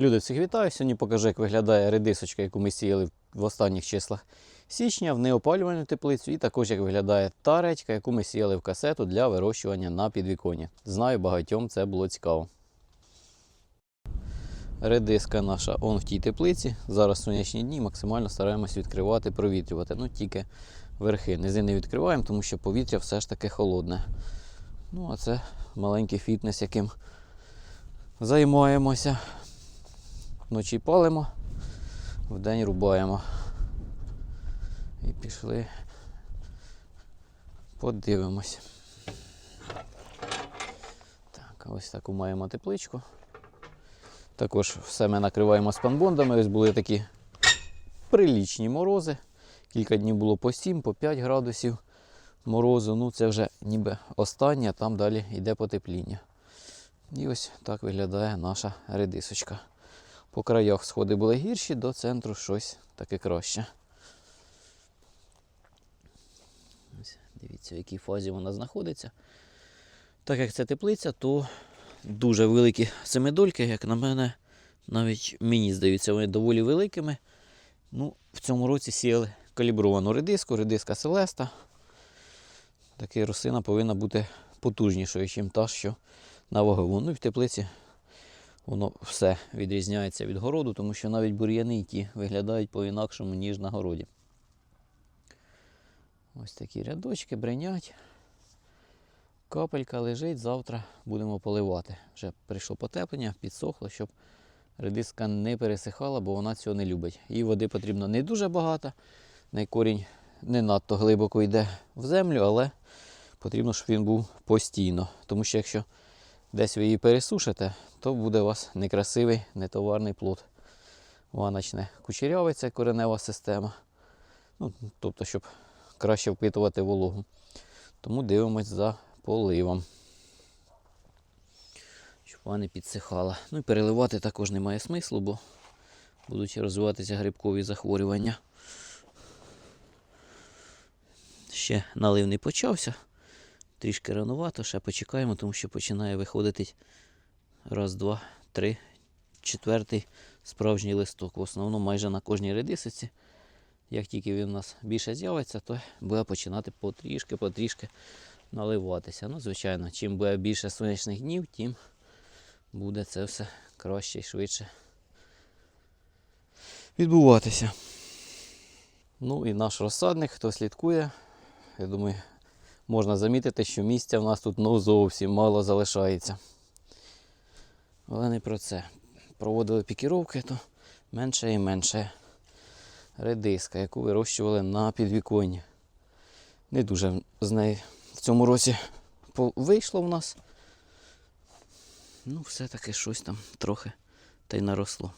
Люди, всіх вітаю. Сьогодні покажу, як виглядає редисочка, яку ми сіяли в останніх числах січня в неопалювальну теплицю, і також як виглядає та редька, яку ми сіяли в касету для вирощування на підвіконні. Знаю, багатьом це було цікаво. Редиска наша он в тій теплиці. Зараз сонячні дні максимально стараємось відкривати, провітрювати. Ну тільки верхи. Низи не відкриваємо, тому що повітря все ж таки холодне. Ну, а це маленький фітнес, яким займаємося. Вночі палимо, вдень рубаємо. І пішли. Подивимось. Так, ось таку маємо тепличку. Також все ми накриваємо спанбондами. Ось були такі прилічні морози. Кілька днів було по 7, по 5 градусів морозу. Ну це вже ніби останнє, там далі йде потепління. І ось так виглядає наша редисочка. По краях сходи були гірші, до центру щось таке краще. Дивіться, в якій фазі вона знаходиться. Так як це теплиця, то дуже великі семидольки, як на мене, навіть мені здаються, вони доволі великими. Ну, в цьому році сіяли калібровану редиску, редиска Селеста. Така рослина повинна бути потужнішою, ніж та, що на вагову. Ну і в теплиці воно все відрізняється від городу, тому що навіть бур'яни ті виглядають по-інакшому, ніж на городі. Ось такі рядочки бренять. Капелька лежить, завтра будемо поливати. Вже прийшло потеплення, підсохло, щоб редиска не пересихала, бо вона цього не любить. Їй води потрібно не дуже багато. На корінь не надто глибоко йде в землю, але потрібно, щоб він був постійно. Тому що якщо десь ви її пересушите, то буде у вас некрасивий, нетоварний плод. Вона почне кучерявиться коренева система. Ну, тобто, щоб краще впитувати вологу. Тому дивимось за поливом. Щоб вона не підсихала. Ну і переливати також немає смислу, бо будуть розвиватися грибкові захворювання. Ще налив не почався. Трішки ранувато, ще почекаємо, тому що починає виходити раз, два, три, четвертий справжній листок. В основному майже на кожній редисиці. Як тільки він у нас більше з'явиться, то буде починати потрішки, потрішки наливатися. Ну, звичайно, чим буде більше сонячних днів, тим буде це все краще і швидше відбуватися. Ну і наш розсадник, хто слідкує, я думаю, можна замітити, що місця в нас тут ну, зовсім мало залишається. Але не про це. Проводили пікіровки, то менше і менше редиска, яку вирощували на підвіконні. Не дуже з неї в цьому році вийшло в нас. Ну, все-таки щось там трохи та й наросло.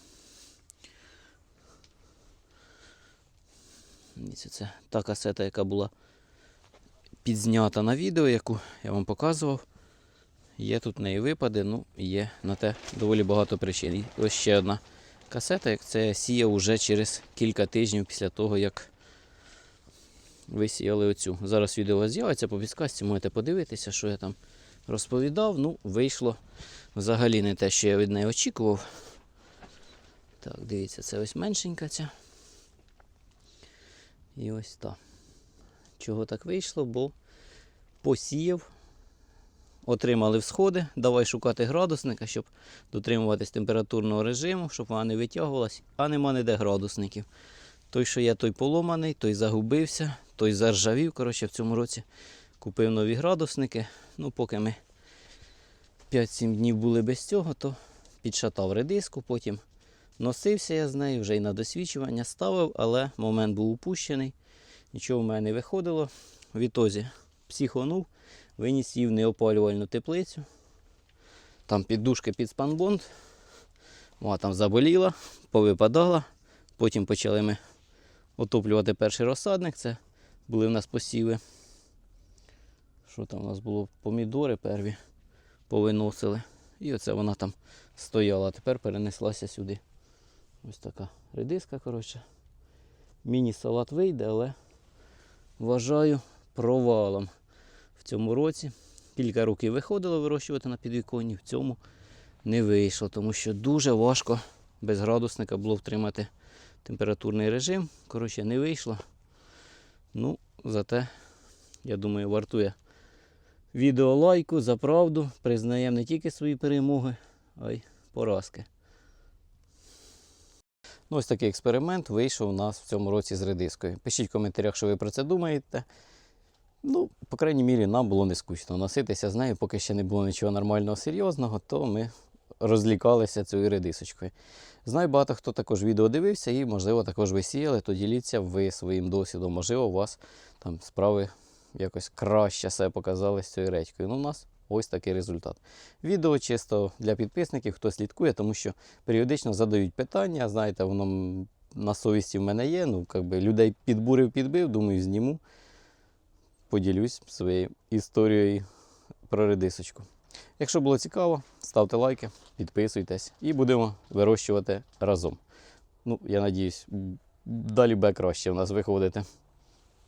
Дивіться, Це та касета, яка була підзнята на відео, яку я вам показував. Є тут неї випади, ну є на те доволі багато причин. І ось ще одна касета, як це я сіяв уже через кілька тижнів після того, як ви сіяли оцю. Зараз відео з'явиться по підсказці, можете подивитися, що я там розповідав. Ну, вийшло взагалі не те, що я від неї очікував. Так, дивіться, це ось меншенька ця. І ось та. Чого так вийшло? Бо посіяв, отримали всходи, давай шукати градусника, щоб дотримуватись температурного режиму, щоб вона не витягувалась, а нема ніде градусників. Той, що є, той поломаний, той загубився, той заржавів. Коротше, в цьому році купив нові градусники. Ну, поки ми 5-7 днів були без цього, то підшатав редиску, потім носився я з нею, вже й на досвідчування ставив, але момент був упущений. Нічого в мене не виходило. Відтозі психонув, виніс її в неопалювальну теплицю. Там піддушки під спанбонд. Вона там заболіла, повипадала. Потім почали ми отоплювати перший розсадник. Це були в нас посіви. Що там у нас було? Помідори перві повиносили. І оце вона там стояла. Тепер перенеслася сюди. Ось така редиска, коротше. Міні-салат вийде, але вважаю провалом в цьому році. Кілька років виходило вирощувати на підвіконні, в цьому не вийшло, тому що дуже важко без градусника було втримати температурний режим. Коротше, не вийшло. Ну, зате, я думаю, вартує відео лайку за правду. Признаємо не тільки свої перемоги, а й поразки. Ну, ось такий експеримент вийшов у нас в цьому році з редискою. Пишіть в коментарях, що ви про це думаєте. Ну, по крайній мірі, нам було не скучно носитися з нею, поки ще не було нічого нормального, серйозного, то ми розлікалися цією редисочкою. Знаю, багато хто також відео дивився і, можливо, також ви сіяли, то діліться ви своїм досвідом. Можливо, у вас там справи якось краще себе показали з цією редькою. Ну, у нас ось такий результат. Відео чисто для підписників, хто слідкує, тому що періодично задають питання. Знаєте, воно на совісті в мене є. Ну, якби людей підбурив, підбив, думаю, зніму. Поділюсь своєю історією про редисочку. Якщо було цікаво, ставте лайки, підписуйтесь і будемо вирощувати разом. Ну, я надіюсь, далі буде краще у нас виходити.